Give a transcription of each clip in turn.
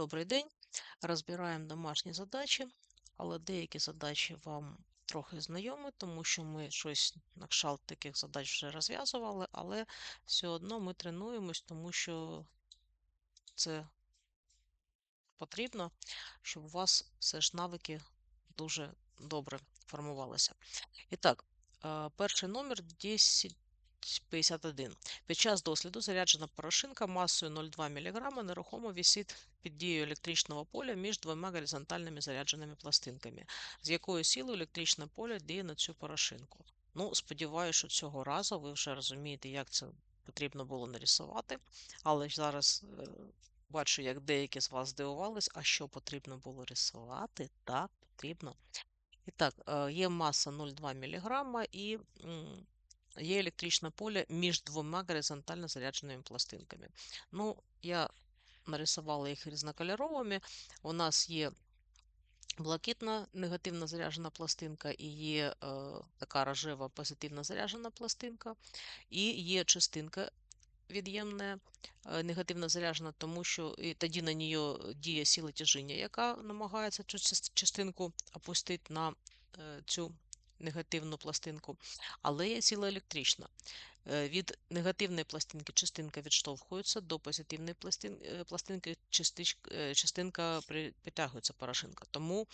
Добрий день. Розбираємо домашні задачі, але деякі задачі вам трохи знайомі, тому що ми щось на кшталт таких задач вже розв'язували, але все одно ми тренуємось, тому що це потрібно, щоб у вас все ж навики дуже добре формувалися. І так, е, перший номер 1051. Під час досліду заряджена порошинка масою 0,2 мг нерухомо висить під дією електричного поля між двома горизонтальними зарядженими пластинками. З якою силою електричне поле діє на цю порошинку? Ну, сподіваюся, що цього разу ви вже розумієте, як це потрібно було нарисувати. Але зараз е, бачу, як деякі з вас здивувались, а що потрібно було рисувати? Так, потрібно. І так, е, є маса 0,2 мг і є електричне поле між двома горизонтально зарядженими пластинками. Ну, я нарисувала їх різнокольоровими. У нас є блакитна негативно заряджена пластинка, і є е, така рожева позитивно заряджена пластинка, і є частинка від'ємна е, негативно заряджена, тому що і тоді на неї діє сила тяжіння, яка намагається цю частинку опустити на е, цю негативну пластинку, але є сила електрична. Е, Від негативної пластинки частинка відштовхується до позитивної е, пластинки, е, частинка притягується порошинка. Тому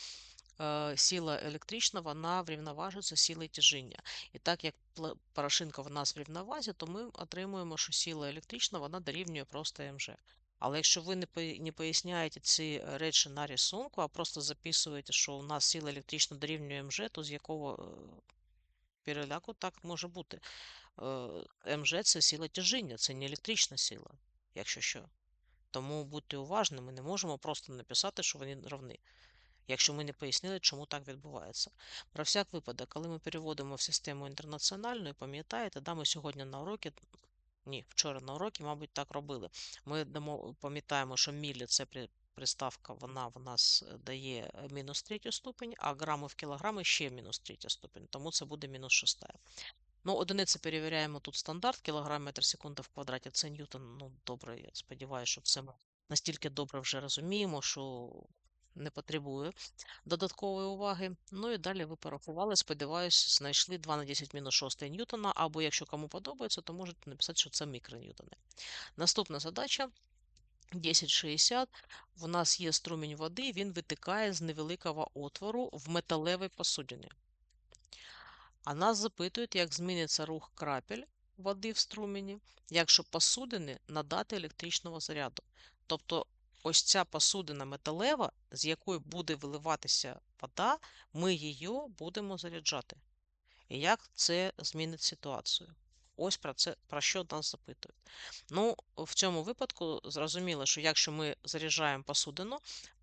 сила електрична вона врівноважується силою тяжіння. І так як порошинка в нас в рівновазі, то ми отримуємо, що сила електрична вона дорівнює просто МЖ. Але якщо ви не не поясняєте ці е, речі на рисунку, а просто записуєте, що у нас сила електрична дорівнює МЖ, то з якого е, переляку так може бути? Е, МЖ це сила тяжіння, це не електрична сила, якщо що. Тому будьте уважні, ми не можемо просто написати, що вони равні, якщо ми не пояснили, чому так відбувається. Про всяк випадок, коли ми переводимо в систему інтернаціональну, пам'ятаєте, да, ми сьогодні на уроці, ні, вчора на уроці, мабуть, так робили. Ми пам'ятаємо, що мілі це при, приставка, вона в нас е, дає е, мінус третю ступень, а грами в кілограми ще мінус третя ступень, тому це буде мінус шоста. Ну, одиниці перевіряємо тут стандарт, кілограм метр секунда в квадраті, це ньютон. Ну, добре, я сподіваюся, що це ми настільки добре вже розуміємо, що не потребує додаткової уваги. Ну і далі ви порахували, сподіваюся, знайшли 2 на 10 мінус 6 ньютона, або якщо кому подобається, то можете написати, що це мікроньютони. Наступна задача. 1060. У нас є струмінь води, він витикає з невеликого отвору в металевій посудині. А нас запитують, як зміниться рух крапель води в струмені, якщо посудини надати електричного заряду. Тобто ось ця посудина металева, з якої буде виливатися вода, ми її будемо заряджати. І як це змінить ситуацію? Ось про це про що нас запитують. Ну, в цьому випадку зрозуміло, що якщо ми заряджаємо посудину,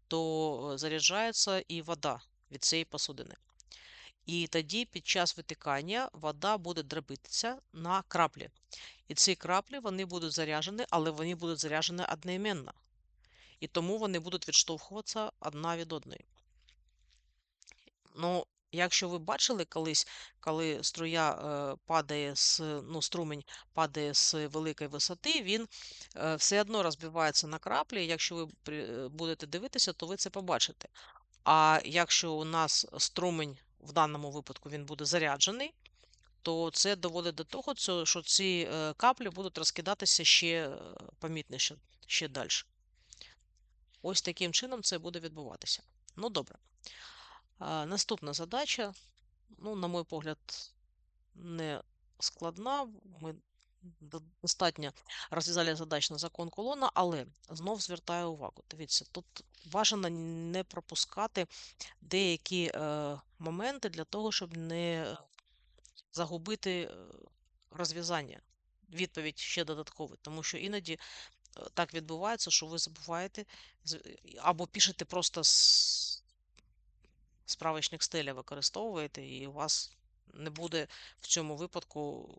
то е, заряджається і вода від цієї посудини. І тоді під час витикання вода буде дробитися на краплі. І ці краплі вони будуть заряджені, але вони будуть заряджені одноіменно. І тому вони будуть відштовхуватися одна від одної. Ну, якщо ви бачили колись, коли струя е, падає з, ну, струмень падає з великої висоти, він е, все одно розбивається на краплі. Якщо ви е, будете дивитися, то ви це побачите. А якщо у нас струмень в даному випадку він буде заряджений, то це доводить до того, що ці е, каплі будуть розкидатися ще е, помітніше, ще далі. Ось таким чином це буде відбуватися. Ну, добре. Наступна задача, ну, на мій погляд, не складна. Ми достатньо розв'язали задач на закон колона, але знов звертаю увагу. Дивіться, тут бажано не пропускати деякі е, моменти для того, щоб не загубити е, розв'язання. Відповідь ще додаткова, тому що іноді так відбувається, що ви забуваєте або пишете просто с- справочник стиля використовуєте, і у вас не буде в цьому випадку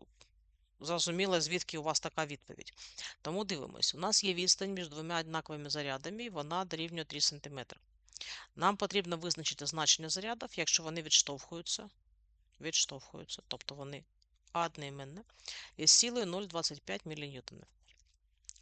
зрозуміло, звідки у вас така відповідь. Тому дивимось, у нас є відстань між двома однаковими зарядами, і вона дорівнює 3 см. Нам потрібно визначити значення зарядів, якщо вони відштовхуються, відштовхуються, тобто вони одноіменні, із силою 0,25 мН.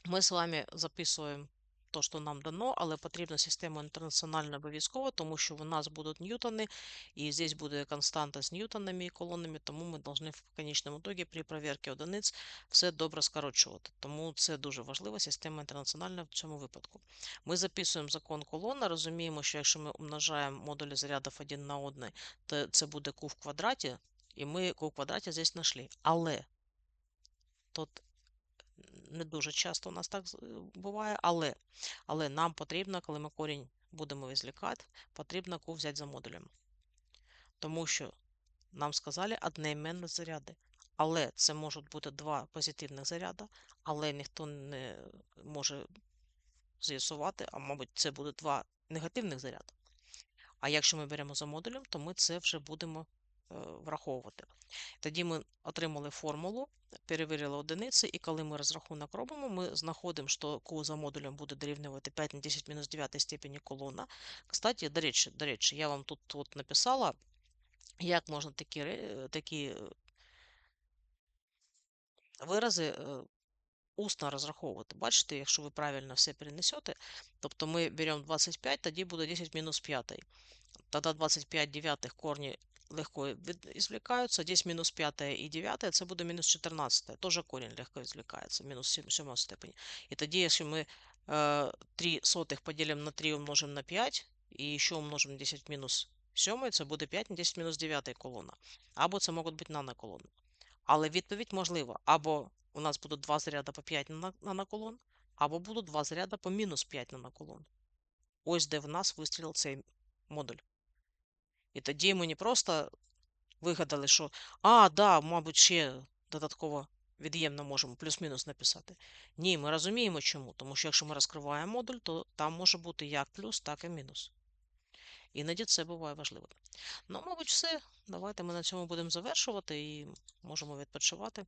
Ми з вами записуємо то, що нам дано, але потрібна система інтернаціональна обов'язково, тому що у нас будуть ньютони, і здесь буде константа з ньютонами і колонами, тому ми повинні в конечному ітогі при перевірці одиниць все добре скорочувати. Тому це дуже важлива система інтернаціональна в цьому випадку. Ми записуємо закон колона, розуміємо, що якщо ми умножаємо модулі зарядів один на один, то це буде q в квадраті, і ми q в квадраті здесь знайшли. Але тут не дуже часто у нас так буває, але, але нам потрібно, коли ми корінь будемо відлікати, потрібно q взяти за модулем. Тому що нам сказали одноіменні заряди. Але це можуть бути два позитивних заряди, але ніхто не може з'ясувати, а мабуть, це буде два негативних заряди. А якщо ми беремо за модулем, то ми це вже будемо е, враховувати. Тоді ми отримали формулу, перевірили одиниці, і коли ми розрахунок робимо, ми знаходимо, що Q за модулем буде дорівнювати 5 на 10 мінус 9 степені колона. Кстати, до речі, до речі, я вам тут от написала, як можна такі, такі е, вирази е, усно розраховувати. Бачите, якщо ви правильно все перенесете, тобто ми беремо 25, тоді буде 10 мінус 5. Тоді 25 дев'ятих корні легко извлекаються, здесь мінус 5 і 9, це буде мінус 14. Теж корінь легко извлекається, мінус 7, 7 степені. І тоді, якщо ми е, 3 сотих поділимо на 3 умножимо на 5, і ще умножимо 10 мінус 7, це буде 5 на 10 мінус 9 колона. Або це можуть бути наноколони. Але відповідь можлива. Або у нас будуть два заряди по 5 нано- наноколон, або будуть два заряди по мінус 5 наноколон. Ось де в нас вистрілив цей модуль. І тоді ми не просто вигадали, що а, да, мабуть, ще додатково від'ємно можемо плюс-мінус написати. Ні, ми розуміємо чому. Тому що якщо ми розкриваємо модуль, то там може бути як плюс, так і мінус. Іноді це буває важливо. Ну, мабуть, все. Давайте ми на цьому будемо завершувати і можемо відпочивати.